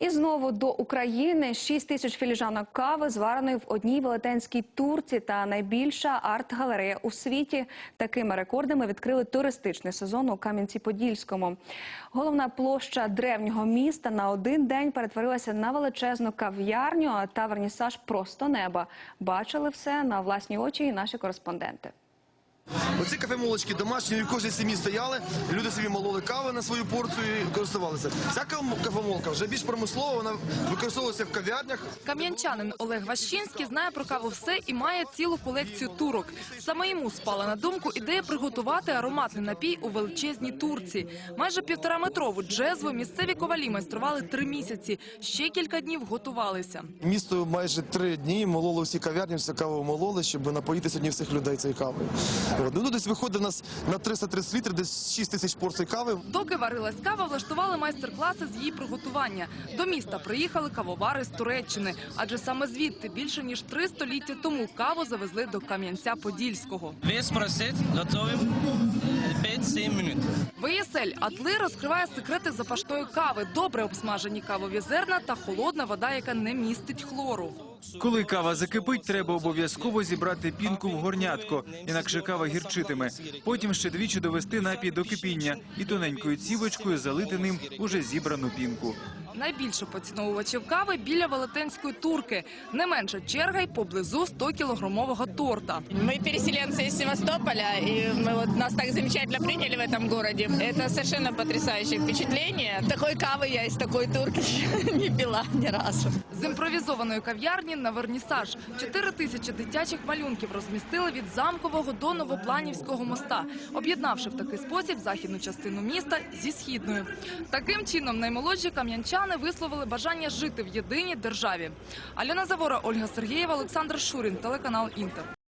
І знову до України 6 тисяч філіжанок кави звареної в одній велетенській турці та найбільша арт-галерея у світі. Такими рекордами відкрили туристичний сезон у Кам'янці-Подільському. Головна площа древнього міста на один день перетворилася на величезну кав'ярню, а та вернісаж просто неба. Бачили все на власні очі і наші кореспонденти. Оці кафемолочки домашні, в кожній сім'ї стояли, люди собі мололи кави на свою порцію і користувалися. Ця кафемолка вже більш промислова, вона використовувалася в кав'ярнях. Кам'янчанин Олег Ващинський знає про каву все і має цілу колекцію турок. Саме йому спала на думку ідея приготувати ароматний напій у величезній турці. Майже півтораметрову джезву місцеві ковалі майстрували три місяці. Ще кілька днів готувалися. Місто майже три дні мололо всі кав'ярні, всю каву мололи, щоб напоїти сьогодні всіх людей цією кавою. От. Ну, десь виходить у нас на 330 літрів, десь 6 тисяч порцій кави. Доки варилась кава, влаштували майстер-класи з її приготування. До міста приїхали кавовари з Туреччини, адже саме звідти більше ніж три століття тому каву завезли до Кам'янця-Подільського. Весь просить, готовим 5-7 минут. ВСЛ Атли розкриває секрети запашної кави, добре обсмажені кавові зерна та холодна вода, яка не містить хлору. Коли кава закипить, треба обов'язково зібрати пінку в горнятко, інакше кава гірчитиме. Потім ще двічі довести напій до кипіння і тоненькою цівочкою залити ним уже зібрану пінку Найбільше поціновувачів кави біля велетенської турки. Не менша черга й поблизу 100-кілограмового торта. Мы переселенцы из Севастополя, и мы вот нас так замечательно приняли в этом городе. Это совершенно потрясающее впечатление. Такой кавы я из такой турки не пила ни разу. З імпровізованої кав'ярні на вернісаж. Чотири тисячі дитячих малюнків розмістили від замкового до новопланівського моста, об'єднавши в такий спосіб західну частину міста зі східною. Таким чином наймолодші кам'янчани висловили бажання жити в єдиній державі. Альона Завора, Ольга Сергієва, Олександр Шурін, телеканал Інтер.